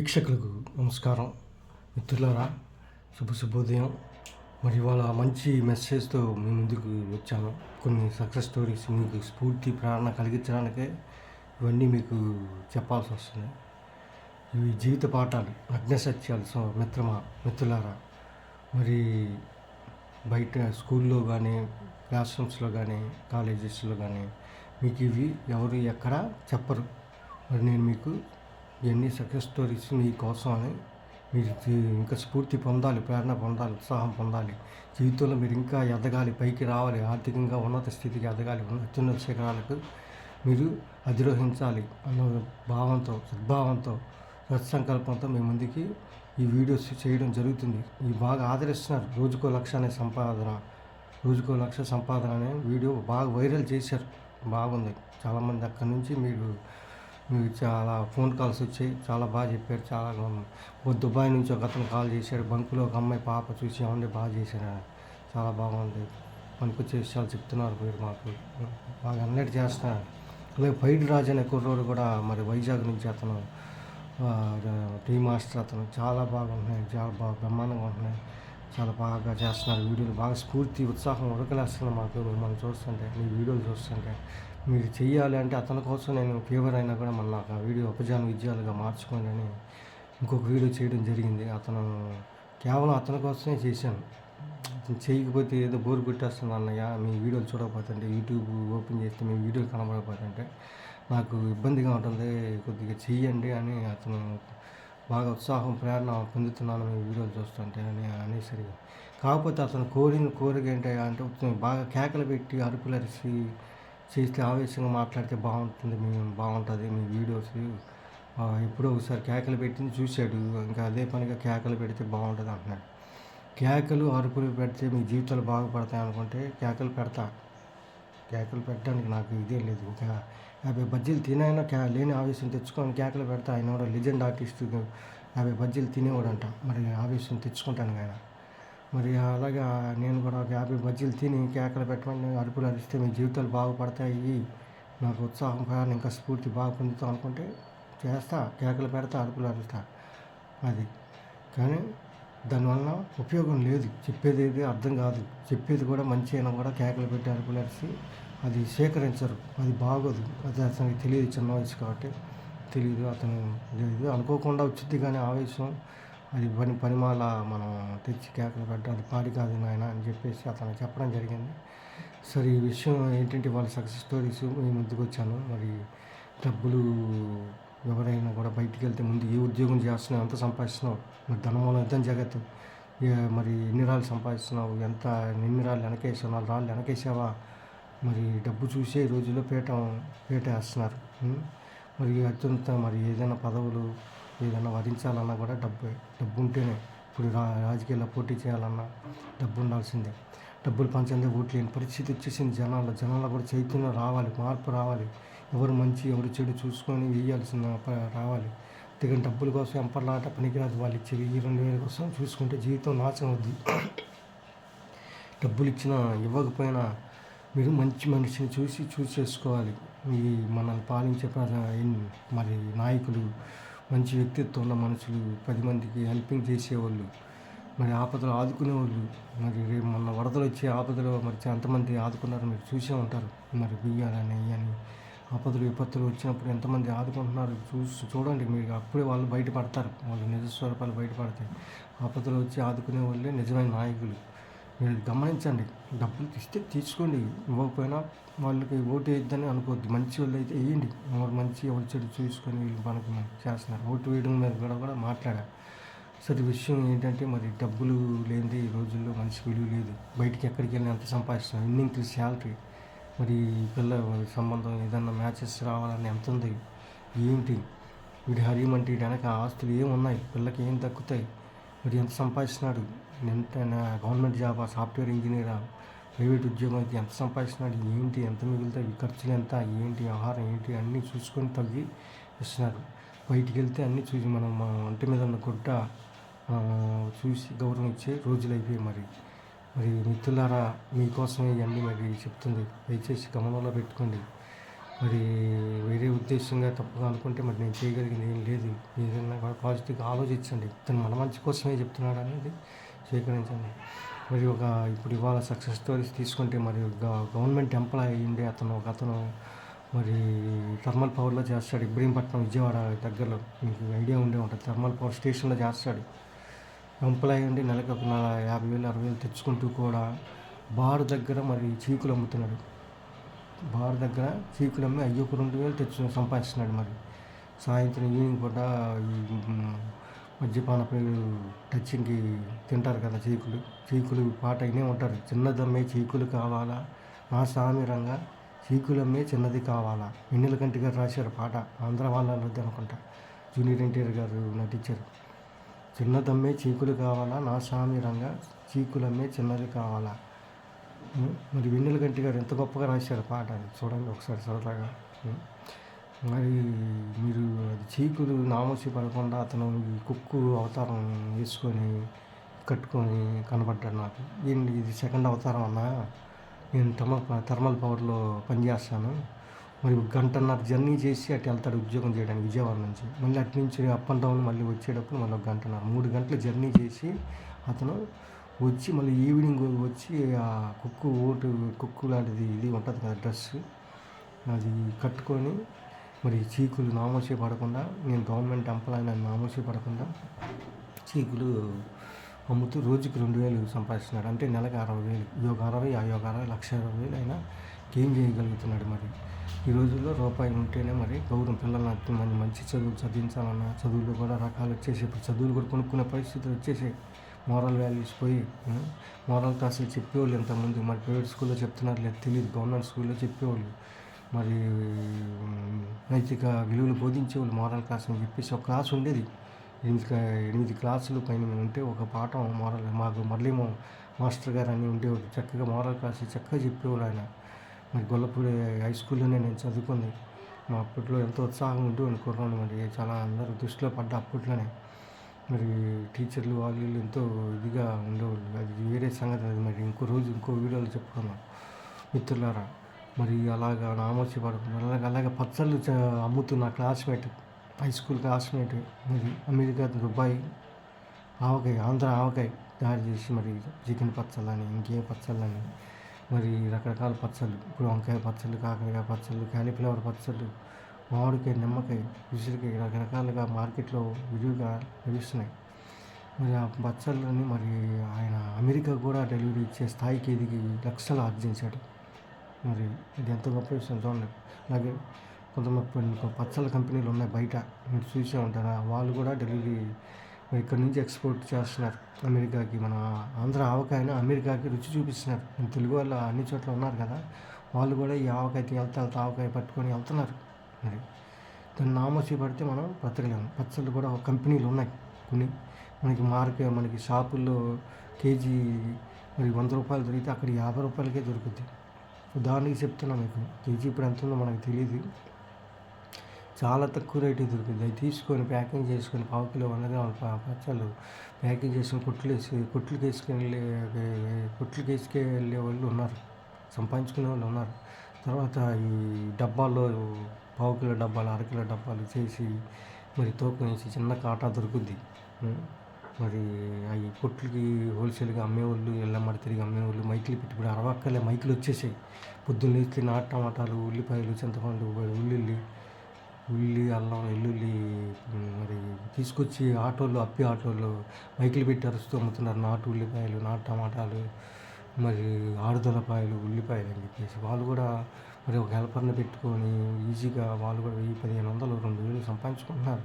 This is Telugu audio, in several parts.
వీక్షకులకు నమస్కారం. మిత్రులారా శుభ శుభోదయం. మరి ఇవాళ మంచి మెసేజ్తో మీ ముందుకు వచ్చాను. కొన్ని సక్సెస్ స్టోరీస్ మీకు స్ఫూర్తి ప్రేరణ కలిగించడానికే ఇవన్నీ మీకు చెప్పాల్సి వస్తుంది. ఇవి జీవిత పాఠాలు. అగ్ని సత్యాలు. సో మిత్రమా మిత్రులారా మరి బయట స్కూల్లో కానీ క్లాస్ రూమ్స్లో కానీ కాలేజెస్లో కానీ మీకు ఇవి ఎవరు ఎక్కడ చెప్పరు. మరి నేను మీకు ఇవన్నీ సక్సెస్ స్టోరీస్ మీకోసం అని మీరు ఇంకా స్ఫూర్తి పొందాలి ప్రేరణ పొందాలి ఉత్సాహం పొందాలి. జీవితంలో మీరు ఇంకా ఎదగాలి పైకి రావాలి ఆర్థికంగా ఉన్నత స్థితికి ఎదగాలి ఉన్న- అత్యున్నత శిఖరాలకు మీరు అధిరోహించాలి అన్న భావంతో సద్భావంతో సత్సంకల్పంతో మీ ముందుకి ఈ వీడియోస్ చేయడం జరుగుతుంది. ఇవి బాగా ఆదరిస్తున్నారు. రోజుకో లక్ష అనే సంపాదన రోజుకో లక్ష సంపాదన అనే వీడియో బాగా వైరల్ చేశారు. బాగుంది. చాలామంది అక్కడి నుంచి మీరు మీకు చాలా ఫోన్ కాల్స్ వచ్చాయి. చాలా బాగా చెప్పారు. చాలా ఓ దుబాయ్ నుంచి ఒక అతను కాల్ చేశాడు. బంకులో ఒక అమ్మాయి పాప చూసి ఏమండి బాగా చేశాను చాలా బాగుంది. పనికొచ్చే విషయాలు చెప్తున్నారు మీరు మాకు. బాగా అన్నట్టు చేస్తున్నారు. అలాగే పైడి రాజు అనే కుర్రోడు కూడా మరి వైజాగ్ నుంచి అతను టీ మాస్టర్ అతను. చాలా బాగా ఉంటున్నాయి చాలా బాగా బ్రహ్మాండంగా ఉంటున్నాయి. చాలా బాగా చేస్తున్నారు. వీడియోలు బాగా స్ఫూర్తి ఉత్సాహం ఉడకలేస్తుంది మాకు. మనం చూస్తుంటే మీ వీడియోలు చూస్తుంటే. మీరు చెయ్యాలి అంటే అతని కోసం నేను ఫీవర్ అయినా కూడా మళ్ళీ నాకు ఆ వీడియో ఉపజాన విజయాలుగా మార్చుకోండి ఇంకొక వీడియో చేయడం జరిగింది. అతను కేవలం అతని కోసమే చేశాను. అతను చేయకపోతే ఏదో బోర్ కొట్టేస్తుంది అన్నయ్య మీ వీడియోలు చూడకపోతుంటే యూట్యూబ్ ఓపెన్ చేస్తే మీ వీడియోలు కనబడకపోతుంటే నాకు ఇబ్బందిగా ఉంటుంది కొద్దిగా చెయ్యండి అని అతను బాగా ఉత్సాహం ప్రేరణ పొందుతున్నాను మీ వీడియోలు చూస్తుంటే అని అనేసరిగా కాకపోతే అతను కోరిన కోరిక ఏంటి అంటే బాగా కేకలు పెట్టి అరుపులు అరిసి చేస్తే ఆవేశంగా మాట్లాడితే బాగుంటుంది మేము బాగుంటుంది మీ వీడియోస్. ఎప్పుడో ఒకసారి కేకలు పెట్టింది చూశాడు. ఇంకా అదే పనిగా కేకలు పెడితే బాగుంటుంది అంటున్నాడు. కేకలు అరుపులు పెడితే మీ జీవితాలు బాగుపడతాయి అనుకుంటే కేకలు పెడతా. కేకలు పెట్టడానికి నాకు ఇదే లేదు. ఇంకా యాభై బజ్జీలు తినైనా కే లేని ఆవేశం తెచ్చుకొని కేకలు పెడతా. ఆయన కూడా లెజెండ్ ఆర్టిస్ట్. యాభై బజ్జీలు తినేవాడంట. మరి ఆవేశం తెచ్చుకుంటాను ఆయన. మరి అలాగా నేను కూడా ఒక యాభై బజ్జీలు తిని కేకలు పెట్టమని అరుపులు అరిస్తే మీ జీవితాలు బాగుపడతాయి. నాకు ఉత్సాహం ప్రయాణం ఇంకా స్ఫూర్తి బాగా పొందుతాం అనుకుంటే చేస్తా కేకలు పెడతా అరుపులు అరుస్తా. అది. కానీ దానివల్ల ఉపయోగం లేదు. చెప్పేది ఏది అర్థం కాదు. చెప్పేది కూడా మంచి అయినా కూడా కేకలు పెట్టి అరుపులు అరిసి అది సేకరించరు. అది బాగోదు. అది అతనికి తెలియదు చిన్న వయసు కాబట్టి. తెలియదు అతను లేదు. అనుకోకుండా వచ్చింది కానీ ఆవేశం అది పని పనిమాల మనం తెచ్చి కేకలు పెట్టడం అది పాడి కాదు నాయన అని చెప్పేసి అతను చెప్పడం జరిగింది. సరే ఈ విషయం ఏంటంటే వాళ్ళ సక్సెస్ స్టోరీస్ మీ ముందుకు వచ్చాను. మరి డబ్బులు ఎవరైనా కూడా బయటికి వెళ్తే ముందు ఏ ఉద్యోగం చేస్తున్నావు ఎంత సంపాదిస్తున్నావు మరి ధనమూలం ఎంత జగత్తు మరి ఎన్ని రాళ్ళు సంపాదిస్తున్నావు ఎంత ఎన్ని రాళ్ళు వెనకేసావు నాలుగు రాళ్ళు వెనకేసావా? మరి డబ్బు చూసే రోజుల్లో పీట పీట వేస్తున్నారు మరి అత్యంత మరి ఏదైనా పదవులు ఏదైనా వరించాలన్నా కూడా డబ్బు డబ్బు ఉంటేనే ఇప్పుడు రా రాజకీయాల్లో పోటీ చేయాలన్నా డబ్బు ఉండాల్సిందే డబ్బులు పంచందే ఓట్లు లేని పరిస్థితి వచ్చేసింది జనాల్లో. జనాల్లో కూడా చైతన్యం రావాలి మార్పు రావాలి. ఎవరు మంచి ఎవరు చెడు చూసుకొని వేయాల్సిన రావాలి. అందుకని డబ్బుల కోసం ఎంపర్లాట పనికిరాదు వాళ్ళు ఇచ్చే వెయ్యి రెండు వేల కోసం చూసుకుంటే జీవితం నాశనం అవుద్ది. డబ్బులు ఇచ్చినా ఇవ్వకపోయినా మీరు మంచి మనిషిని చూసి చూసి చేసుకోవాలి ఈ మనల్ని పాలించే ప్రజ- మరి నాయకులు మంచి వ్యక్తిత్వం ఉన్న మనుషులు పది మందికి హెల్పింగ్ చేసేవాళ్ళు మరి ఆపదలు ఆదుకునేవాళ్ళు మరి రేపు మొన్న వరదలు వచ్చే ఆపదలో మరి ఎంతమంది ఆదుకున్నారో మీరు చూసే ఉంటారు. మరి బియ్యాలని అని ఆపదలు విపత్తులు వచ్చినప్పుడు ఎంతమంది ఆదుకుంటున్నారు చూసి చూడండి మీరు. అప్పుడే వాళ్ళు బయటపడతారు. వాళ్ళు నిజ స్వరూపాలు బయటపడతాయి. ఆపదలు వచ్చి ఆదుకునే వాళ్ళే నిజమైన నాయకులు. మీరు గమనించండి. డబ్బులు ఇస్తే తీసుకోండి. ఇవ్వకపోయినా వాళ్ళకి ఓటు వేయొద్దని అనుకోవద్దు. మంచి వాళ్ళు అయితే వేయండి. ఎవరు మంచి ఎవరు చెడు చూసుకొని వీళ్ళు మనకి చేస్తున్నారు. ఓటు వేయడం మీద కూడా కూడా మాట్లాడా. సరే విషయం ఏంటంటే మరి డబ్బులు లేనిదే ఈ రోజుల్లో మనిషి విలువ లేదు. బయటికి ఎక్కడికి వెళ్ళినా ఎంత సంపాదిస్తున్నాం ఇన్నింటి శాలరీ? మరి పిల్ల సంబంధం ఏదన్నా మ్యాచెస్ రావాలని ఎంత ఉంది? ఏంటి? వీడి హరిమంటి వెనక ఆస్తులు ఏమున్నాయి? పిల్లకి ఏం దక్కుతాయి? వీడు ఎంత సంపాదిస్తున్నాడు? ఎంత గవర్నమెంట్ జాబా సాఫ్ట్వేర్ ఇంజనీరా ప్రైవేట్ ఉద్యోగం అయితే ఎంత సంపాదిస్తున్నాడు? ఏంటి? ఎంత మిగులుతాయి? ఖర్చులు ఎంత? ఏంటి? ఆహారం ఏంటి? అన్నీ చూసుకొని తగ్గి ఇస్తున్నారు. బయటికి వెళ్తే అన్నీ చూసి మనం మన ఒంటి మీద ఉన్న గుడ్డ చూసి గౌరవం ఇచ్చే రోజులు అయిపోయాయి మరి. మరి మిత్రులారా మీకోసమే ఇవన్నీ మరి చెప్తుంది. దయచేసి గమనంలో పెట్టుకోండి. మరి వేరే ఉద్దేశంగా తప్పుగా అనుకుంటే మరి నేను చేయగలిగింది ఏం లేదు. ఏదైనా పాజిటివ్గా ఆలోచించండి. ఇతను మన మంచి కోసమే చెప్తున్నాడు అనేది స్వీకరించండి. మరి ఒక ఇప్పుడు ఇవాళ సక్సెస్ స్టోరీస్ తీసుకుంటే మరి గవర్నమెంట్ ఎంప్లాయ్ ఉండే అతను ఒక అతను మరి థర్మల్ పవర్లో చేస్తాడు. ఇబ్రహీంపట్నం విజయవాడ దగ్గరలో. మీకు ఐడియా ఉండే ఉంటుంది. థర్మల్ పవర్ స్టేషన్లో చేస్తాడు. ఎంప్లాయ్ ఉండి నెలకు ఒక యాభై వేలు అరవై వేలు తెచ్చుకుంటూ కూడా బార్ దగ్గర మరి చీకులు అమ్ముతున్నాడు. బార్ దగ్గర చీకులు అమ్మి అయ్యి ఒక రెండు వేలు తెచ్చు సంపాదిస్తున్నాడు మరి. సాయంత్రం ఈవినింగ్ పూట ఈ మద్యపాన ప్రియులు టచ్చింగ్కి తింటారు కదా చీకులు. చీకులు పాట అయినే ఉంటారు. చిన్నదమ్మే చీకులు కావాలా? నా స్వామి రంగా చీకులమ్మే చిన్నది కావాలా? వెన్నెల కంటి గారు రాశారు పాట. ఆంధ్ర వాళ్ళది అనుకుంటా. జూనియర్ ఎన్టీఆర్ గారు నటించారు. చిన్నదమ్మే చీకులు కావాలా? నా స్వామి రంగా చీకులమ్మే చిన్నది కావాలా? మరి వెన్నెల గంటి గారు ఎంత గొప్పగా రాశారు పాట. అది చూడండి ఒకసారి సరదాగా. మరి మీరు అది చీకులు నామోసి పడకుండా అతను ఈ కుక్కు అవతారం వేసుకొని కట్టుకొని కనబడ్డాడు నాకు. ఏంటి ఇది సెకండ్ అవతారం అన్నా? నేను థర్మల్ థర్మల్ పవర్లో పనిచేస్తాను. మరి గంటన్నర జర్నీ చేసి అటు వెళ్తాడు ఉద్యోగం చేయడానికి విజయవాడ నుంచి. మళ్ళీ అటు నుంచి అప్ అండ్ డౌన్ మళ్ళీ వచ్చేటప్పుడు మళ్ళీ ఒక గంటన్నర మూడు గంటలు జర్నీ చేసి అతను వచ్చి మళ్ళీ ఈవినింగ్ వచ్చి ఆ కుక్కు ఓటు కుక్కు లాంటిది ఇది ఉంటుంది కదా డ్రెస్ అది కట్టుకొని మరి చీకులు నామోసే పడకుండా నేను గవర్నమెంట్ ఎంప్లాయ్ అని నామోసే పడకుండా చీకులు అమ్ముతూ రోజుకి రెండు వేలు సంపాదిస్తున్నాడు. అంటే నెలకు అరవై వేలు యోగ అరవై ఆ యోగ అరవై లక్ష అరవై వేలు అయినా ఏం చేయగలుగుతున్నాడు మరి? ఈ రోజుల్లో రూపాయి ఉంటేనే మరి గౌరవం పిల్లల్ని మంచి చదువులు చదివించాలన్నా చదువులు కూడా రకాలు వచ్చేసి ఇప్పుడు చదువులు కూడా కొనుక్కునే పరిస్థితులు వచ్చేసాయి. మోరల్ వాల్యూస్ పోయి మోరల్ క్లాసులు చెప్పేవాళ్ళు ఇంతకుముందు మరి ప్రైవేట్ స్కూల్లో చెప్తున్నారు లేదు తెలియదు గవర్నమెంట్ స్కూల్లో చెప్పేవాళ్ళు. మరి నైతిక విలువలు బోధించేవాళ్ళు మోరల్ క్లాస్ అని చెప్పేసి ఒక క్లాస్ ఉండేది. ఎనిమిది ఎనిమిది క్లాసులు పైన ఉంటే ఒక పాఠం మోరల్ మాకు మరలేమో మాస్టర్ గారు అని ఉండేవాడు చక్కగా మోరల్ క్లాస్ చక్కగా చెప్పేవాడు ఆయన. మరి గొల్లపూడి హై స్కూల్లోనే నేను చదువుకుంది. మా అప్పట్లో ఎంతో ఉత్సాహం ఉంటూ అనుకున్నాను మరి. చాలా అందరూ దృష్టిలో పడ్డ అప్పట్లోనే. మరి టీచర్లు వాళ్ళు వీళ్ళు ఎంతో ఇదిగా ఉండేవాళ్ళు. అది వేరే సంగతి అది మరి ఇంకో రోజు ఇంకో వీడియోలో చెప్పుకున్నాం మిత్రులారా మరి అలాగా నామోచి పడకుండా అలాగే అలాగే పచ్చళ్ళు అమ్ముతున్న క్లాస్మేట్ హై స్కూల్ క్లాస్మేట్ మరి అమెరికా దుబాయ్ ఆవకాయ ఆంధ్ర ఆవకాయ తయారు చేసి మరి చికెన్ పచ్చళ్ళని ఇంకే పచ్చళ్ళని మరి రకరకాల పచ్చళ్ళు. ఇప్పుడు వంకాయ పచ్చళ్ళు కాకరకాయ పచ్చళ్ళు క్యాలీఫ్లవర్ పచ్చళ్ళు మామిడికాయ నిమ్మకాయ ఉసిరికాయ రకరకాలుగా మార్కెట్లో విరివిగా లభిస్తున్నాయి. మరి ఆ పచ్చళ్ళని మరి ఆయన అమెరికా కూడా డెలివరీ ఇచ్చే స్థాయికి ఎదిగి లక్షలు ఆర్జించాడు. మరి ఇది ఎంత గొప్ప విషయం చూడండి. అలాగే కొంతమంది పచ్చల పచ్చళ్ళ కంపెనీలు ఉన్నాయి బయట. మీరు చూసే ఉంటారా? వాళ్ళు కూడా డెలివరీ మరి ఇక్కడ నుంచి ఎక్స్పోర్ట్ చేస్తున్నారు. అమెరికాకి మన ఆంధ్ర ఆవకాయను అమెరికాకి రుచి చూపిస్తున్నారు. తెలుగు వాళ్ళు అన్ని చోట్ల ఉన్నారు కదా. వాళ్ళు కూడా ఈ ఆవకాయకి వెళ్తా వెళ్తా ఆవకాయ పట్టుకొని వెళ్తున్నారు. మరి దాన్ని నామోసి పడితే మనం బ్రతకలేము పచ్చళ్ళు కూడా ఒక కంపెనీలు ఉన్నాయి కొన్ని. మనకి మార్కెట్ మనకి షాపుల్లో కేజీ మరి వంద రూపాయలు దొరికితే అక్కడ యాభై రూపాయలకే దొరుకుద్ది. ఉదాహరణకి చెప్తున్నా మీకు. కేజీ ఇప్పుడు ఎంత ఉందో మనకు తెలియదు చాలా తక్కువ రేటు దొరుకుతుంది అవి తీసుకొని ప్యాకింగ్ చేసుకొని పావు కిలో వంద పచ్చళ్ళు ప్యాకింగ్ చేసుకొని కొట్లు వేసి కొట్లకి వేసుకొని వెళ్ళే వేసుకెళ్ళే వాళ్ళు ఉన్నారు. సంపాదించుకునే వాళ్ళు ఉన్నారు. తర్వాత ఈ డబ్బాల్లో పావు కిలో డబ్బాలు అరకిలో డబ్బాలు చేసి మరి తూకం వేసి చిన్న కాటా దొరుకుద్ది. మరి అవి కొట్లకి హోల్సేల్గా అమ్మేవాళ్ళు ఎల్లమ్మడి తిరిగి అమ్మేవాళ్ళు మైకులు పెట్టి ఇప్పుడు అరవక్కలే మైకులు వచ్చేసాయి. పొద్దున్న లేచి నాటు టమాటాలు ఉల్లిపాయలు చింతపండు ఉల్లిల్లి ఉల్లి అల్లం వెల్లుల్లి మరి తీసుకొచ్చి ఆటోలు అప్పి ఆటోలు మైకులు పెట్టి అరుస్తూ అమ్ముతున్నారు. నాటు ఉల్లిపాయలు నాటు టమాటాలు మరి ఆరుదలపాయలు ఉల్లిపాయలు అని చెప్పేసి వాళ్ళు కూడా మరి ఒక హెల్పర్ని పెట్టుకొని ఈజీగా వాళ్ళు కూడా వెయ్యి పదిహేను వందలు రెండు వేలు సంపాదించుకుంటున్నారు.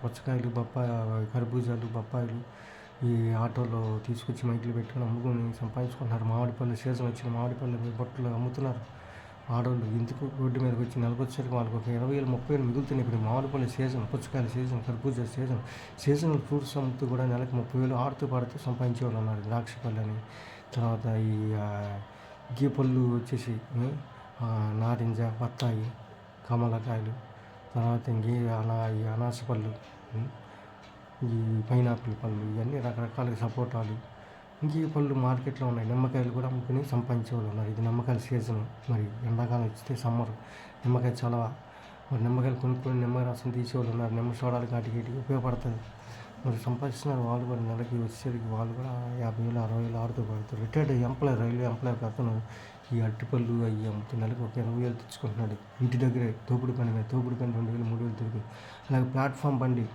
పుచ్చకాయలు బొప్పాయి కర్బూజాలు బొప్పాయిలు ఈ ఆటోలో తీసుకొచ్చి మైకులు పెట్టుకొని అమ్ముకొని సంపాదించుకుంటున్నారు. మామిడి పళ్ళు సీజన్ వచ్చిన మామిడి పళ్ళు బొట్టలు అమ్ముతున్నారు. ఆడవాళ్ళు ఎందుకు రోడ్డు మీదకి వచ్చి నెలకొచ్చేసరికి వాళ్ళకి ఒక ఇరవై వేలు ముప్పై వేలు మిగులుతున్నాయి. ఇప్పుడు మామిడి పళ్ళు సీజన్ పుచ్చకాయల సీజన్ కర్బూజా సీజన్ సీజనల్ ఫ్రూట్స్ అమ్ముతూ కూడా నెలకు ముప్పై వేలు ఆడుతూ పాడుతూ సంపాదించేవాళ్ళు ఉన్నారు. ద్రాక్ష పళ్ళు అని తర్వాత ఈ గీ పళ్ళు వచ్చేసి నారింజ బత్తాయి కమలకాయలు తర్వాత ఇంకే అనా ఈ అనాస పళ్ళు ఈ పైనాపిల్ పళ్ళు ఇవన్నీ రకరకాల సపోటాలు. ఇంకే పళ్ళు మార్కెట్లో ఉన్నాయి. నిమ్మకాయలు కూడా అమ్ముకుని సంపాదించే వాళ్ళు ఉన్నారు. ఇది నిమ్మకాయల సీజన్. మరి ఎండాకాలం వచ్చితే సమ్మర్. నిమ్మకాయ చలవ. మరి నిమ్మకాయలు కొనుక్కొని నిమ్మ రసం తీసేవాళ్ళు ఉన్నారు. నిమ్మ సోడాలు కాటికి ఉపయోగపడుతుంది. మరి సంపాదిస్తున్నారు వాళ్ళు కూడా నెలకి వచ్చేసరికి వాళ్ళు కూడా యాభై వేలు అరవై వేలు ఆరుతో పడుతారు రిటైర్డ్ ఎంప్లాయర్ రైల్వే ఎంప్లాయ్ అతను ఈ అరటిపళ్ళు అవి అమ్ముతూ నెలకు ఒక ఇరవై వేలు తెచ్చుకుంటున్నాడు. ఇంటి దగ్గరే తోపుడు పని మీద తోపుడు పని రెండు వేలు మూడు వేలు తిరిగి అలాగే ప్లాట్ఫామ్ బండి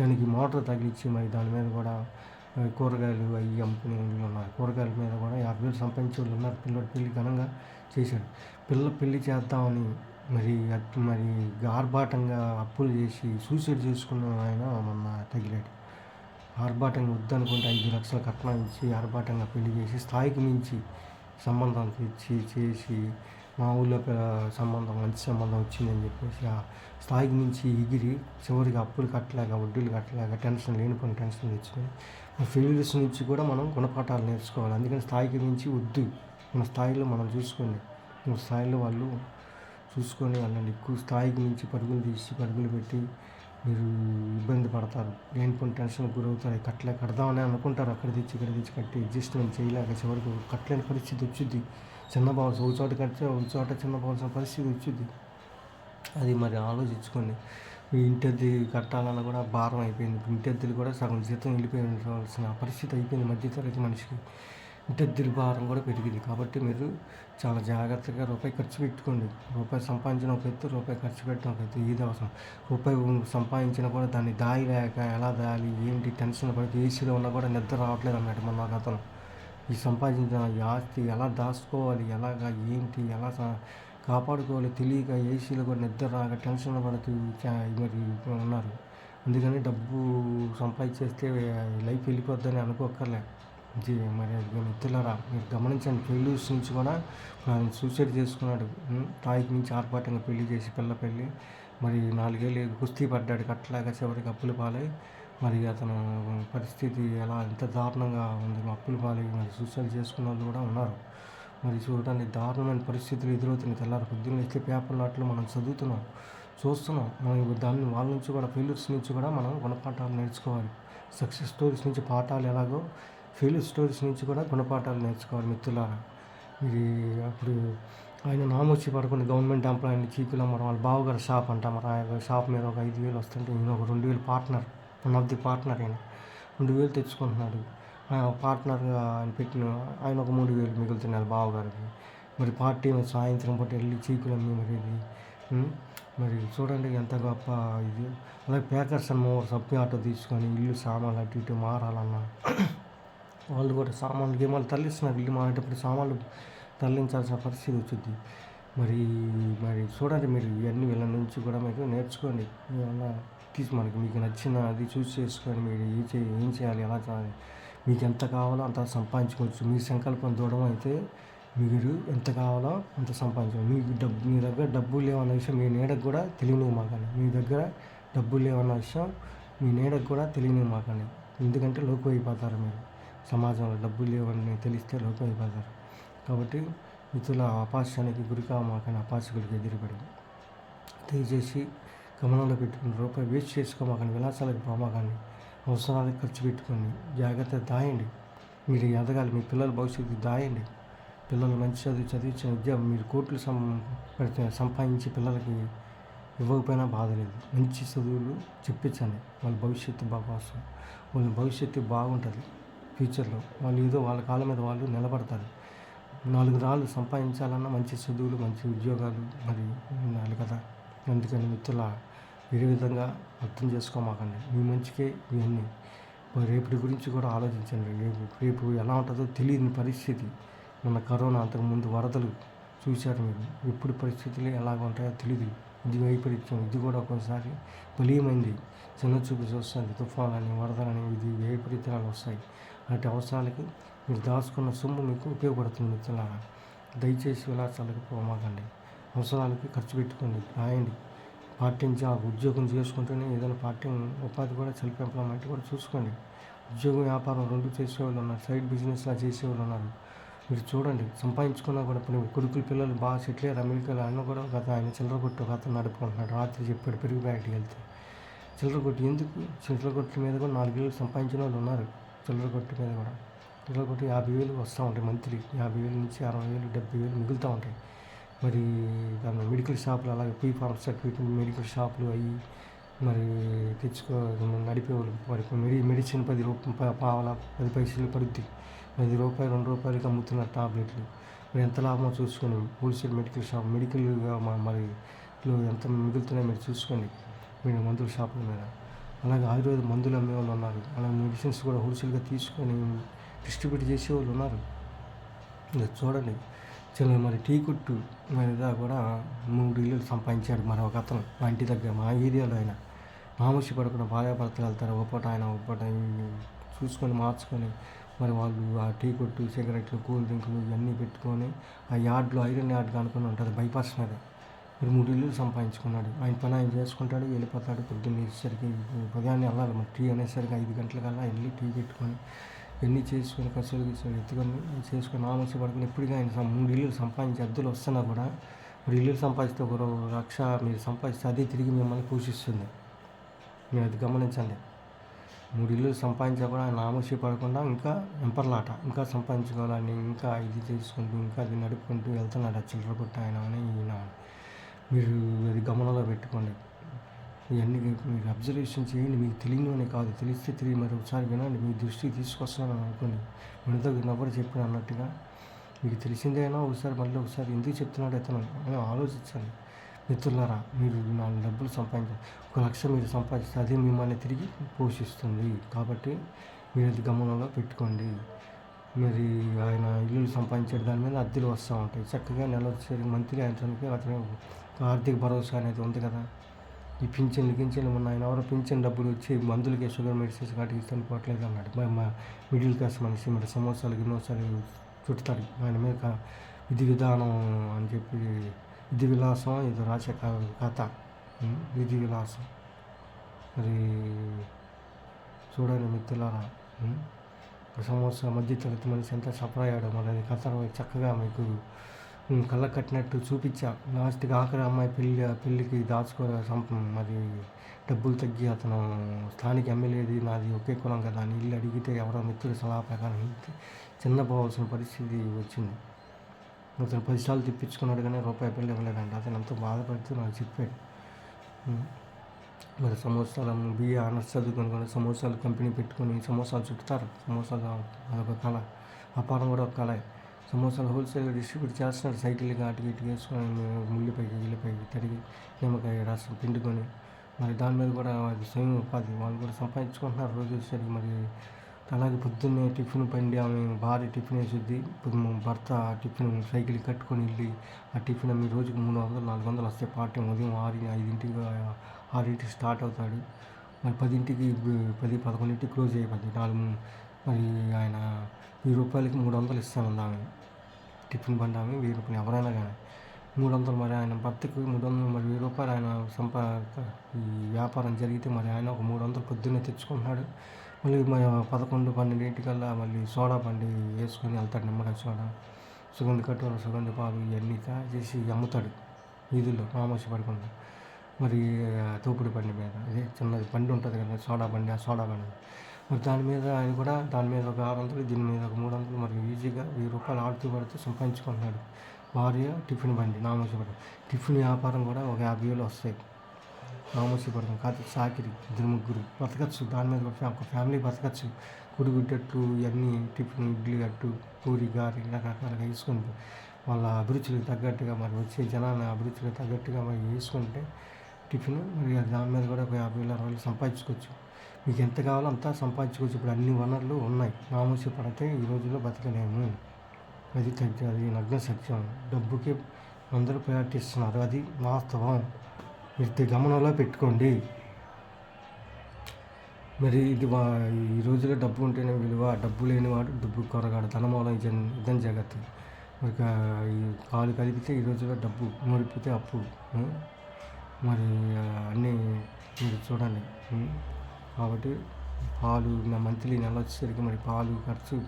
దానికి మోటార్ తగిలిచ్చి మరి దాని మీద కూడా కూరగాయలు అవి అమ్ముకునే వాళ్ళు ఉన్నారు. కూరగాయల మీద కూడా యాభై వేలు సంపాదించే వాళ్ళు ఉన్నారు. పిల్లడు పెళ్ళి ఘనంగా చేశాడు. పిల్ల పెళ్ళి చేద్దామని మరి అట్- మరి ఆర్భాటంగా అప్పులు చేసి సూసైడ్ చేసుకున్న ఆయన మొన్న తగిలాడు. ఆర్భాటంగా వద్దనుకుంటే ఐదు లక్షల కట్నం ఇచ్చి ఆర్భాటంగా పెళ్ళి చేసి స్థాయికి మించి సంబంధం తెచ్చి చేసి మా ఊళ్ళో సంబంధం మంచి సంబంధం వచ్చిందని చెప్పేసి ఆ స్థాయికి మించి ఎగిరి చివరికి అప్పులు కట్టలేక వడ్డీలు కట్టలేక టెన్షన్ లేనిపోయిన టెన్షన్ తెచ్చుకొని ఫెయిల్యూర్స్ నుంచి కూడా మనం గుణపాఠాలు నేర్చుకోవాలి. అందుకని స్థాయికి మించి వద్దు. మన స్థాయిలో మనం చూసుకోండి. మన స్థాయిలో వాళ్ళు చూసుకొని వాళ్ళని ఎక్కువ స్థాయికి మించి పరుగులు తీసి పరుగులు పెట్టి మీరు ఇబ్బంది పడతారు. లేనిపోయిన టెన్షన్ గురవుతారు. కట్టలే కడదామని అనుకుంటారు. అక్కడ తెచ్చి ఇక్కడ తెచ్చి కట్టి అడ్జస్ట్మెంట్ చేయలేక చివరికి కట్టలేని పరిస్థితి వచ్చింది చిన్న బాల్స్ ఒక చోట కడితే ఒక చోట చిన్న బాల్సిన పరిస్థితి వచ్చింది అది మరి ఆలోచించుకోండి. మీ ఇంటద్దె కట్టాలన్నా కూడా భారం అయిపోయింది. ఇంటి అద్దెలు కూడా సగం జీతం వెళ్ళిపోవాల్సిన పరిస్థితి అయిపోయింది మధ్యతరగతి మనిషికి. ఇంటద్దెల భారం కూడా పెరిగింది. కాబట్టి మీరు చాలా జాగ్రత్తగా రూపాయి ఖర్చు పెట్టుకోండి. రూపాయి సంపాదించిన ఒక ఎత్తు రూపాయి ఖర్చు పెట్టడం ఒక ఎత్తు ఇది అవసరం? రూపాయి సంపాదించినా కూడా దాన్ని దాయలేక ఎలా దాయాలి? ఏంటి? టెన్షన్ పడితే ఏసీలో ఉన్నా కూడా నిద్ర రావట్లేదు అన్నాడు మన ఒక ఈ సంపాదించిన ఈ ఆస్తి ఎలా దాచుకోవాలి? ఎలాగా? ఏంటి? ఎలా సా- కాపాడుకోవాలి? తెలియక ఏసీలో కూడా నిద్ర రాక టెన్షన్ పడుతూ మరి ఉన్నారు. అందుకని డబ్బు సంపాదించేస్తే లైఫ్ వెళ్ళిపోద్దని అనుకోకర్లే మరి అది మిత్రులారా మీరు గమనించండి ఫెయిల్యూర్స్ నుంచి కూడా ఆయన సూసైడ్ చేసుకున్నాడు. తాయికి నుంచి ఆర్భాటంగా పెళ్ళి చేసి పిల్ల పెళ్ళి మరి నాలుగేళ్ళు కుస్తీ పడ్డాడు అట్లాగా చివరికి అప్పులు పాలై. మరి అతను పరిస్థితి ఎలా ఎంత దారుణంగా ఉంది అప్పులు పాలై మరి సూసైడ్ చేసుకున్న వాళ్ళు కూడా ఉన్నారు. మరి చూడటానికి దారుణమైన పరిస్థితులు ఎదురవుతున్నాయి. తెల్లారి పొద్దున్న ఇస్తే పేపర్లు అట్లు మనం చదువుతున్నాం చూస్తున్నాం. మనం దాన్ని వాళ్ళ నుంచి కూడా ఫెయిల్యూర్స్ నుంచి కూడా మనం గుణపాఠాలు నేర్చుకోవాలి. సక్సెస్ స్టోరీస్ నుంచి పాఠాలు ఎలాగో ఫెయిల్ స్టోరీస్ నుంచి కూడా గుణపాఠాలు నేర్చుకోవాలి మిత్రులారా. ఇది అప్పుడు ఆయన నామొచ్చి పడుకుని గవర్నమెంట్ ఎంప్లాయీని చీపులు అమ్మడం వాళ్ళ బావగారు షాప్ అంట ఆయన షాప్ మీద ఒక ఐదు వేలు వస్తుంటే ఈయన ఒక రెండు వేలు partner one of the partner ఆయన రెండు వేలు తెచ్చుకుంటున్నాడు. ఆయన ఒక పార్ట్నర్గా ఆయన పెట్టిన ఆయన ఒక మూడు వేలు మిగులుతున్నారు బావగారికి మరి పార్టీ సాయంత్రం పూట వెళ్ళి చీకులు అమ్మి మరి ఇది మరి చూడండి ఎంత గొప్ప ఇది. అలాగే ప్యాకర్స్ అండ్ మోర్ ఆటో తీసుకొని ఇల్లు సామాన్లు అటు ఇటు మారాలన్నా వాళ్ళు కూడా సామాన్లు గేమాలు తరలిస్తున్నారు. ఇల్లు మారేటప్పుడు సామాన్లు తరలించాల్సిన పరిస్థితి వచ్చింది. మరి మరి చూడండి మీరు ఇవన్నీ వీళ్ళ నుంచి కూడా మీకు నేర్చుకోండి. ఏమన్నా తీసి మనకి మీకు నచ్చిన అది చూస్ చేసుకొని మీరు ఏం చే ఏం చేయాలి ఎలా చేయాలి మీకు ఎంత కావాలో అంత సంపాదించుకోవచ్చు. మీ సంకల్పం దూరం అయితే మీరు ఎంత కావాలో అంత సంపాదించుకోవచ్చు మీకు డబ్బు మీ దగ్గర డబ్బులు లేవన్న విషయం మీ నీడకు కూడా తెలియని మాకండి. మీ దగ్గర డబ్బులు లేవన్న విషయం మీ నీడకు కూడా తెలియని మాకండి. ఎందుకంటే లోకు అయిపోతారు మీరు. సమాజంలో డబ్బులు లేవని తెలిస్తే లోకు అయిపోతారు కాబట్టి మిత్రుల అపాస్యానికి గురి కామాకని అపాసకులకి ఎదిరిపడి దయచేసి గమనంలో పెట్టుకుని రూపాయి వేస్ట్ చేసుకోమాకండి విలాసాలకు పోమాకండి అవసరాలకు ఖర్చు పెట్టుకోండి జాగ్రత్త దాయండి. మీరు ఎదగాలి మీ పిల్లల భవిష్యత్తు దాయండి. పిల్లలు మంచి చదువు చదివించిన విద్య మీరు కోట్లు సం పెడితే సంపాదించి పిల్లలకి ఇవ్వకపోయినా బాధ లేదు. మంచి చదువులు చెప్పించండి. వాళ్ళ భవిష్యత్తు బాగా కోసం వాళ్ళ భవిష్యత్తు బాగుంటుంది. ఫ్యూచర్లో వాళ్ళు ఏదో వాళ్ళ కాళ్ళ మీద వాళ్ళు నిలబడతారు. నాలుగు రాళ్ళు సంపాదించాలన్నా మంచి చదువులు మంచి ఉద్యోగాలు మరి ఉండాలి కదా. అందుకని మిత్రుల వేరే విధంగా అర్థం చేసుకోమాకండి. మీ మంచికే ఇవన్నీ. రేపటి గురించి కూడా ఆలోచించండి. రేపు రేపు ఎలా ఉంటుందో తెలియని పరిస్థితి. మన కరోనా అంతకుముందు వరదలు చూశారు మీరు. ఎప్పుడు పరిస్థితులు ఎలాగ ఉంటాయో తెలియదు ఇది వైపరీత్యం. ఇది కూడా ఒక్కోసారి బలీయమైంది చిన్న చూపు చూస్తుంది. తుఫాన్లని వరదలని ఇది వైపరీత్యాలు వస్తాయి. అలాంటి అవసరాలకి మీరు దాచుకున్న సొమ్ము మీకు ఉపయోగపడుతుంది మిత్రులారా. దయచేసి విలాసాలకు పోమాకండి. అవసరాలకి ఖర్చు పెట్టుకోండి. రాయండి. పార్ట్ టైం జాబ్ ఉద్యోగం చేసుకుంటూనే ఏదైనా పార్ట్ టైం ఉపాధి కూడా సెల్ఫ్ ఎంప్లాయ్మెంట్ కూడా చూసుకోండి. ఉద్యోగం వ్యాపారం రెండు చేసేవాళ్ళు ఉన్నారు. సైడ్ బిజినెస్లా చేసేవాళ్ళు ఉన్నారు. మీరు చూడండి. సంపాదించుకున్నా కూడా ఇప్పుడు కొడుకులు పిల్లలు బాగా సెటిల్ అయ్యారు. అమెరికాలో అన్న కూడా గత ఆయన చిల్లర కొట్టు ఒక అతను నడుపుకుంటున్నాడు. రాత్రి చెప్పాడు పెరుగు ప్యాకెట్కి వెళ్తే. చిల్లర కొట్టు ఎందుకు? చిల్లర కొట్టు మీద కూడా నాలుగు వేలు సంపాదించిన వాళ్ళు ఉన్నారు. చిల్లర కొట్టు మీద కూడా. చిల్లర కొట్టు యాభై వేలు వస్తూ ఉంటాయి మంత్లీ. యాభై వేలు నుంచి అరవై వేలు డెబ్బై వేలు మిగులుతూ ఉంటాయి. మరి దాని మెడికల్ షాపులు అలాగే పీ ఫార్మ్ సర్టిఫికేట్ మెడికల్ షాపులు అవి మరి తెచ్చుకో నడిపేవాళ్ళు మరి మెడి మెడిసిన్ పది రూపాయలు పావల పది పైసలు పడుద్ది. పది రూపాయలు రెండు రూపాయలకి అమ్ముతున్న టాబ్లెట్లు. మరి ఎంత లాభమో చూసుకొని హోల్సేల్ మెడికల్ షాప్ మెడికల్గా మరి ఎంత మిగులుతున్నాయో మీరు చూసుకోండి. మీరు మందుల షాపుల మీద. అలాగే ఆయుర్వేద మందులు అమ్మే వాళ్ళు ఉన్నారు. అలాగే మెడిసిన్స్ కూడా హోల్సేల్గా తీసుకొని డిస్ట్రిబ్యూట్ చేసే వాళ్ళు ఉన్నారు. ఇంకా చూడండి. చిన్న మరి టీ కొట్టు మీద కూడా మూడు ఇళ్ళు సంపాదించాడు మరి ఒక అతను. మా ఇంటి దగ్గర మా ఏరియాలో ఆయన. మామూసి పడకుండా భార్యాభర్తలు వెళ్తారు. ఒక ఆయన ఒక చూసుకొని మార్చుకొని మరి వాళ్ళు ఆ టీ కొట్టు సిగరెట్లు కూల్ డ్రింకులు ఇవన్నీ పెట్టుకొని ఆ యార్డ్లో ఐరన్ యార్డ్ కనుక్కొని ఉంటుంది బైపాస్ మీద. ఇప్పుడు మూడు ఇల్లు సంపాదించుకున్నాడు. ఆయన పని ఆయన చేసుకుంటాడు వెళ్ళిపోతాడు. పొద్దున్న వేసేసరికి ఉదయాన్నే వెళ్ళాలి. మరి టీ అనేసరికి ఐదు గంటలకల్లా వెళ్ళి టీ పెట్టుకొని ఎన్ని చేసుకొని కసులు తీసుకొని ఎత్తుకొని చేసుకొని నామసి పడుకుని ఎప్పటికీ ఆయన మూడు ఇల్లు సంపాదించి అద్దెలు వస్తున్నా కూడా మరి ఇల్లు సంపాదిస్తే ఒక లక్ష మీరు సంపాదిస్తే అదే తిరిగి మిమ్మల్ని పోషిస్తుంది. మీరు అది గమనించండి. మూడు ఇల్లు సంపాదించా కూడా ఆయన ఆమోషి పడకుండా ఇంకా ఎంపర్లాట. ఇంకా సంపాదించుకోవాలని ఇంకా ఇది చేసుకుంటూ ఇంకా అది నడుపుకుంటూ వెళ్తున్నాడు ఆ చిల్లర కొట్ట ఆయన అని ఈయన. మీరు అది గమనంలో పెట్టుకోండి. ఇవన్నీ మీరు అబ్జర్వేషన్ చేయండి. మీకు తెలియనివనే కాదు. తెలిస్తే తెలియ మరి ఒకసారి వినండి. మీ దృష్టికి తీసుకొస్తున్నాను అనుకోండి. మనతో నవ్వరు చెప్పిన అన్నట్టుగా మీకు తెలిసిందేనా? ఒకసారి మళ్ళీ ఒకసారి ఎందుకు చెప్తున్నాడు అతను అని ఆలోచించండి. మిత్రులారా మీరు నాలుగు డబ్బులు సంపాదించాలి ఒక లక్ష మీరు సంపాదిస్తే అది మిమ్మల్ని తిరిగి పోషిస్తుంది. కాబట్టి మీరు అది గమనంలో పెట్టుకోండి. మరి ఆయన ఇల్లు సంపాదించే దాని మీద అద్దెలు వస్తూ ఉంటాయి. చక్కగా నెల వచ్చే మంత్లీ ఆయన అతను ఆర్థిక భరోసా అనేది ఉంది కదా. ఈ పింఛన్లు గింఛన్లు ఉన్న ఆయన ఎవరో పింఛన్ డబ్బులు వచ్చి మందులకి షుగర్ మెడిసిన్స్ వాటికి పోవట్లేదు అన్నాడు. మా మా మిడిల్ క్లాస్ మనిషి మరి సమోసాలు గిన్నోసాలు చుట్టుతాడు ఆయన మీద విధి విధానం అని చెప్పి విధి విలాసం ఇది రాసే కథ. విధి విలాసం. మరి చూడండి మిత్రులారా. సమోసా మధ్య తరగతి మనిషి ఎంత సఫరయ్యాడో మరి అది కథ చక్కగా మీకు కళ్ళ కట్టినట్టు చూపించా. లాస్ట్కి ఆఖరి అమ్మాయి పెళ్ళి పెళ్ళికి దాచుకో సంప మరి డబ్బులు తగ్గి అతను స్థానిక ఎమ్మెల్యేది నాది ఒకే కులం కదా అని ఇల్లు అడిగితే ఎవరో మిత్రుడి సలహా ప్రకారం చిన్నపోవాల్సిన పరిస్థితి వచ్చింది. అతను పది సార్లు తెప్పించుకున్నాడు కానీ రూపాయి పెళ్ళి ఇవ్వలేదంట. అతను ఎంతో బాధపడుతూ నాకు చెప్పాడు. మరి సమోసాలు బిఏ ఆనర్స్ చదువుకొని కూడా సమోసాలు కంపెనీ పెట్టుకొని సమోసాలు చుట్టుతారు సమోసాలు అదొక కళ అపారం కూడా ఒక కళ సమోసాలు హోల్సేల్గా డిస్ట్రిబ్యూట్ చేస్తున్నారు. సైకిల్గా అటు ఇటు వేసుకొని ముళ్ళిపైకి గిల్లిపైకి తరిగి నిమ్మకాయ రసం పిండుకొని మరి దాని మీద కూడా అది స్వయం ఉపాధి వాళ్ళు కూడా సంపాదించుకుంటున్నారు. రోజు వచ్చేసరికి మరి అలాగే పొద్దున్నే టిఫిన్ పండి ఆమె భార్య టిఫిన్ వేసిద్ది. ఇప్పుడు భర్త ఆ టిఫిన్ సైకిల్ కట్టుకొని వెళ్ళి ఆ టిఫిన్ మీ రోజుకి మూడు వందలు నాలుగు వందలు వస్తే పార్టీ ఉదయం ఆరు ఐదింటికి ఆరింటికి స్టార్ట్ అవుతాడు. మరి పదింటికి పది పదకొండింటికి క్లోజ్ అయిపోద్ది. నాలుగు మరి ఆయన వెయ్యి రూపాయలకి మూడు వందలు ఇస్తాను ఆమె. టిఫిన్ బండి ఆమె వెయ్యి రూపాయలు ఎవరైనా కానీ మూడు వందలు మరి ఆయన భర్తకి మూడు వందలు మరి వెయ్యి రూపాయలు ఆయన సంపా ఈ వ్యాపారం జరిగితే మరి ఆయన ఒక మూడు వందలు పొద్దున్నే తెచ్చుకుంటున్నాడు. మళ్ళీ మరి పదకొండు పన్నెండింటికల్లా మళ్ళీ సోడా బండి వేసుకొని వెళ్తాడు నిమ్మకాయ సోడా. సుగంధ కట్టూర సుగంధ పాలు ఇవన్నీ చేసి అమ్ముతాడు వీధుల్లో మామూసి పడకుండా మరి తోపుడు బండి మీద అదే చిన్నది బండి ఉంటుంది కదా సోడా బండి ఆ సోడా బండి. మరి దాని మీద ఆయన కూడా దాని మీద ఒక ఆరు వందలు దీని మీద ఒక మూడు వందలు మరి ఈజీగా వెయ్యి రూపాయలు ఆడుతూ పడుతూ సంపాదించుకుంటున్నాడు. భార్య టిఫిన్ బండి నామోసి టిఫిన్ వ్యాపారం కూడా ఒక యాభై వేలు వస్తాయి. నామోసి కాదు సాకిరి ఇద్దరు ముగ్గురు బతకచ్చు. దాని మీద కూడా ఒక ఫ్యామిలీ బతకచ్చు. కుడిగుడ్డట్టు ఇవన్నీ టిఫిన్ ఇడ్లీ అట్టు పూరి గారి రకరకాలుగా వేసుకుని వాళ్ళ అభిరుచులకు తగ్గట్టుగా మరి వచ్చే జనాన్ని అభిరుచులకు తగ్గట్టుగా మరి వేసుకుంటే టిఫిన్ మరి దాని మీద కూడా ఒక యాభై వేల అరవై సంపాదించుకోవచ్చు. మీకు ఎంత కావాలో అంతా సంపాదించుకోవచ్చు. ఇప్పుడు అన్ని వనరులు ఉన్నాయి. మామూలు పడితే ఈ రోజుల్లో బతకలేము. అది తగ్గ అది నగ్న సత్యం. డబ్బుకి అందరూ ప్రయారిటీ ఇస్తున్నారు. అది వాస్తవం. మీరు గమనంలో పెట్టుకోండి. మరి ఇది వా ఈ రోజులో డబ్బు ఉంటేనే విలువ డబ్బు లేనివాడు డబ్బు కొరగాడు. ధనమూలం జన్ ఇదని జగత్తు. మరి ఈ కాలు కలిపితే ఈ రోజుల్లో డబ్బు మురిపితే అప్పు. మరి అన్నీ మీరు చూడండి. కాబట్టి పాలు మంత్లీ నెల వచ్చేసరికి మరి పాలు ఖర్చు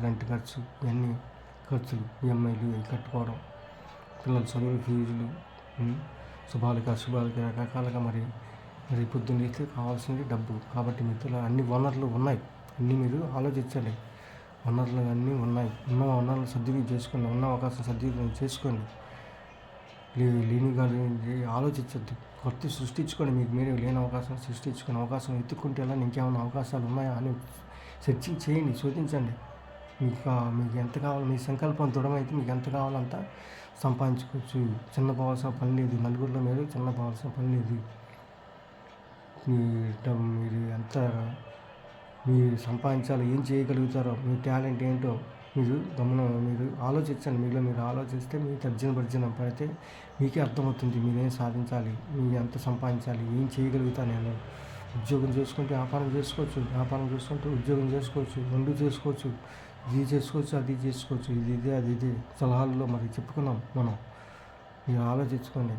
రెంట్ ఖర్చు ఇవన్నీ ఖర్చులు ఈఎంఐలు ఇవి కట్టుకోవడం పిల్లల చదువులు ఫీజులు ఉం? శుభాలకి అశుభాలకి రకరకాలుగా మరి మరి పొద్దున్న లేస్తే కావాల్సింది డబ్బు. కాబట్టి మిత్రులు అన్ని వనరులు ఉన్నాయి. అన్నీ మీరు ఆలోచించండి. వనరులు అన్నీ ఉన్నాయి. ఉన్న వనరులు సద్వినియోగం చేసుకోండి. ఉన్న అవకాశం సద్వినియోగం చేసుకోండి. లే- లేని గురించి ఆలోచించద్దు. కొత్త సృష్టించుకొని మీకు మీరు లేని అవకాశం సృష్టించుకునే అవకాశం ఎత్తుకుంటే ఎలా ఇంకేమైనా అవకాశాలు ఉన్నాయా అని సెర్చింగ్ చేయండి శోధించండి. మీకు మీకు ఎంత కావాలో మీ సంకల్పం దృఢమైతే మీకు ఎంత కావాలంత సంపాదించుకోవచ్చు. చిన్న పోవాల్సిన పని లేదు నలుగురిలో మీరు చిన్న పోవాల్సిన పని లేదు. మీ డబ్బు మీరు ఎంత మీరు సంపాదించాలో ఏం చేయగలుగుతారో మీ టాలెంట్ ఏంటో మీరు గమనం మీరు ఆలోచించండి. మీలో మీరు ఆలోచిస్తే మీ తర్జన భర్జన పడితే మీకే అర్థమవుతుంది. మీరేం సాధించాలి? మీ ఎంత సంపాదించాలి? ఏం చేయగలుగుతా నేను? ఉద్యోగం చేసుకుంటే వ్యాపారం చేసుకోవచ్చు. వ్యాపారం చేసుకుంటే ఉద్యోగం చేసుకోవచ్చు. రెండు చేసుకోవచ్చు. ఇది చేసుకోవచ్చు అది చేసుకోవచ్చు. ఇది ఇదే అది ఇదే. సలహాల్లో మరి చెప్పుకున్నాం మనం. మీరు ఆలోచించుకోండి.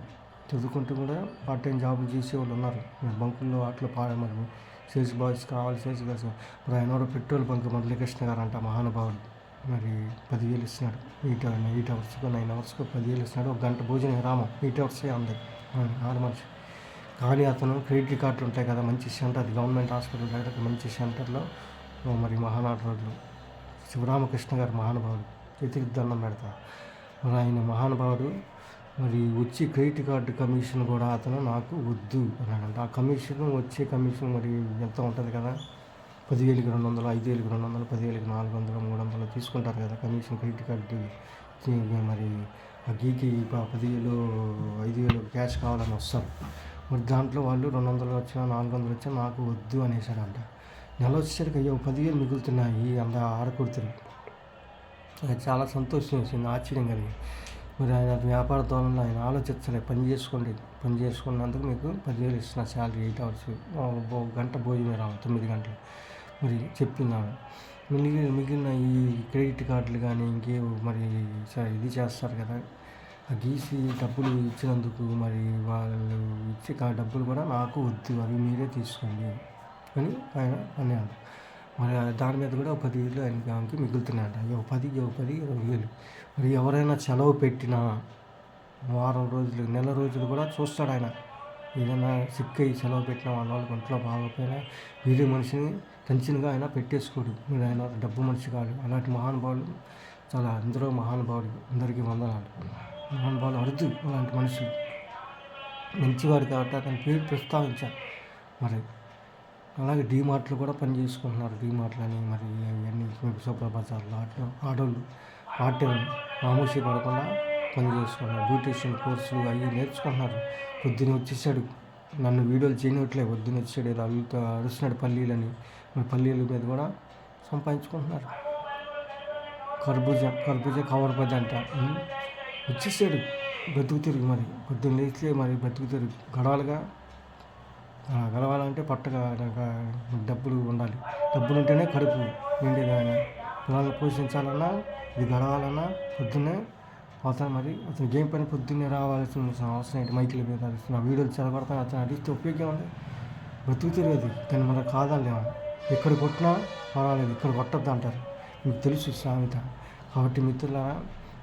చదువుకుంటూ కూడా పార్ట్ టైం జాబులు చేసే వాళ్ళు ఉన్నారు. మేము బంకుల్లో వాటిలో పాడే మరి. సేల్స్ బాయ్స్ కావాలి సేల్స్ గర్ల్స్. ఇప్పుడు ఆయన కూడా పెట్రోల్ బంక్ మురళీకృష్ణ గారు అంట మహానుభావుడు. మరి పదివేలు ఇస్తున్నాడు. ఎయిట్ ఎయిట్ అవర్స్కో నైన్ అవర్స్కో పదివేలు ఇస్తున్నాడు. ఒక గంట భోజనం విరామం ఎయిట్ అవర్సే ఉంది ఆడ మనిషి. కానీ అతను క్రెడిట్ కార్డులు ఉంటాయి కదా మంచి సెంటర్ అది గవర్నమెంట్ హాస్పిటల్ దగ్గర మంచి సెంటర్లో మరి మహానాడు రోడ్లు. శివరామకృష్ణ గారు మహానుభావుడు. చేతికి దండం పెడతా. మరి ఆయన మహానుభావుడు మరి వచ్చి క్రెడిట్ కార్డు కమిషన్ కూడా అతను నాకు వద్దు అన్నాడంట. ఆ కమిషన్ వచ్చే కమిషన్ మరి ఎంత ఉంటుంది కదా? పదివేలకి రెండు వందలు ఐదు వేలకి రెండు వందలు పదివేలకి నాలుగు వందలు మూడు వందలు తీసుకుంటారు కదా. కమిషన్ క్రెడిట్ కార్డు మరి ఆ గీకి పదివేలు ఐదు వేలు క్యాష్ కావాలని వస్తారు. మరి దాంట్లో వాళ్ళు రెండు వందలు వచ్చినా నాలుగు వందలు వచ్చినా నాకు వద్దు అనేసారంట నెల వచ్చేసరికి అయ్యో పదివేలు మిగులుతున్నాయి అంత ఆడకూడుతుంది చాలా సంతోషం వేసింది ఆశ్చర్యం కానీ మరి ఆయన వ్యాపార ధోరణిలో ఆయన ఆలోచించలే పని చేసుకోండి పని చేసుకున్నందుకు మీకు పదివేలు ఇస్తున్న శాలరీ ఎయిట్ అవర్స్ గంట భోజనం రావు తొమ్మిది గంటలు. మరి చెప్తున్నాను. మిగిలిన మిగిలిన ఈ క్రెడిట్ కార్డులు కానీ ఇంకే మరి ఇది చేస్తారు కదా. ఆ గీసి డబ్బులు ఇచ్చినందుకు మరి వాళ్ళు ఇచ్చే ఆ డబ్బులు కూడా నాకు వద్దు అవి మీరే తీసుకోండి అని ఆయన అన్నాడు. మరి దాని మీద కూడా ఒక పదివేలు ఆయనకి ఆమెకి మిగులుతున్నాయంట. అయ్యో పది పది ఇరవై వేలు. మరి ఎవరైనా సెలవు పెట్టినా వారం రోజులు నెల రోజులు కూడా చూస్తాడు ఆయన. ఏదైనా సిక్ అయ్యి సెలవు పెట్టిన వాళ్ళ వాళ్ళకి ఒంట్లో బాగోపోయినా వేరే మనిషిని టెన్షన్గా ఆయన పెట్టేసుకోడు. మీరు ఆయన డబ్బు మనిషి కాదు. అలాంటి మహానుభావులు చాలా అందరూ మహానుభావులు. అందరికీ వందనాలు. మహానుభావులు అరుదు అలాంటి మనుషులు. మంచివాడు కాబట్టి అతని పేరు ప్రస్తావించాను మరి అలాగే డీమార్ట్లు కూడా పని చేసుకుంటున్నారు. డీమార్ట్లు అని మరి ఇవన్నీ సూపర్ బజార్లు ఆటో ఆడోళ్ళు ఆట మామూసి పడకుండా పని చేసుకున్నారు బ్యూటీషియన్ కోర్సులు అవి నేర్చుకుంటున్నారు. పొద్దున్న వచ్చేసాడు. నన్ను వీడియోలు చేయనట్లే పొద్దున్న వచ్చాడు ఏదో అల్లుతో అరుస్తున్నాడు పల్లీలని. మరి పల్లీల మీద కూడా సంపాదించుకుంటున్నారు. కర్బూజా కర్బూజా కవర్ పది అంట. వచ్చేసాడు. బతుకు తిరిగి మరి. పొద్దున్న లేచి మరి బతుకు తిరుగు. గడవాలిగా. గడవాలంటే పట్టగా డబ్బులు ఉండాలి. డబ్బులు ఉంటేనే కడుపు నిండేది ఆయన పిల్లల్ని పోషించాలన్నా ఇది గడవాలన్నా పొద్దున్నే అతను మరి. అతను గేమ్ పని పొద్దున్నే రావాల్సిన అవసరం ఏంటి? మైకిల్ మీద నా వీడియోలు చదవడతాను అతను అడిగితే ఉపయోగం ఉంది బతుకు తిరిగేది. దాన్ని మన కాదలేము ఎక్కడ కొట్టినా పర్వాలేదు ఇక్కడ కొట్టద్దు అంటారు. మీకు తెలుసు సామెత. కాబట్టి మిత్రులారా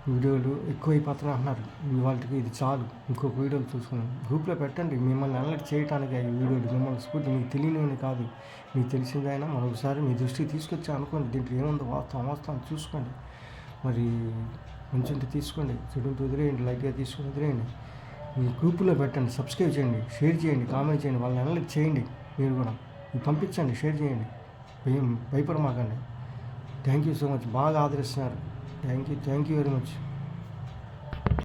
వీడియోలు ఎక్కువైపోతున్నాయి అంటున్నారు. ఇవాళకి ఇది చాలు. ఇంకొక వీడియోలు చూసుకున్నాం గ్రూప్లో పెట్టండి. మిమ్మల్ని అలర్ట్ చేయడానికి ఈ వీడియోలు మిమ్మల్ని స్ఫూర్తి మీకు తెలియనివని కాదు. మీకు తెలిసిందైనా మరొకసారి మీ దృష్టికి తీసుకొచ్చా అనుకోండి. దీంట్లో ఏముందో వాస్తవం వాస్తవం చూసుకోండి. మరి మంచి ఉంటే తీసుకోండి. చెడుంటే వదిలేయండి. లైట్గా తీసుకుని వదిలేయండి. మీ గ్రూపులో పెట్టండి. సబ్స్క్రైబ్ చేయండి. షేర్ చేయండి. కామెంట్ చేయండి. వాళ్ళని అలర్ట్ చేయండి. మీరు కూడా. పంపించండి. షేర్ చేయండి. భయం భయపడమాకండి. థ్యాంక్ యూ సో మచ్ బాగా ఆదరిస్తున్నారు. Thank you thank you very much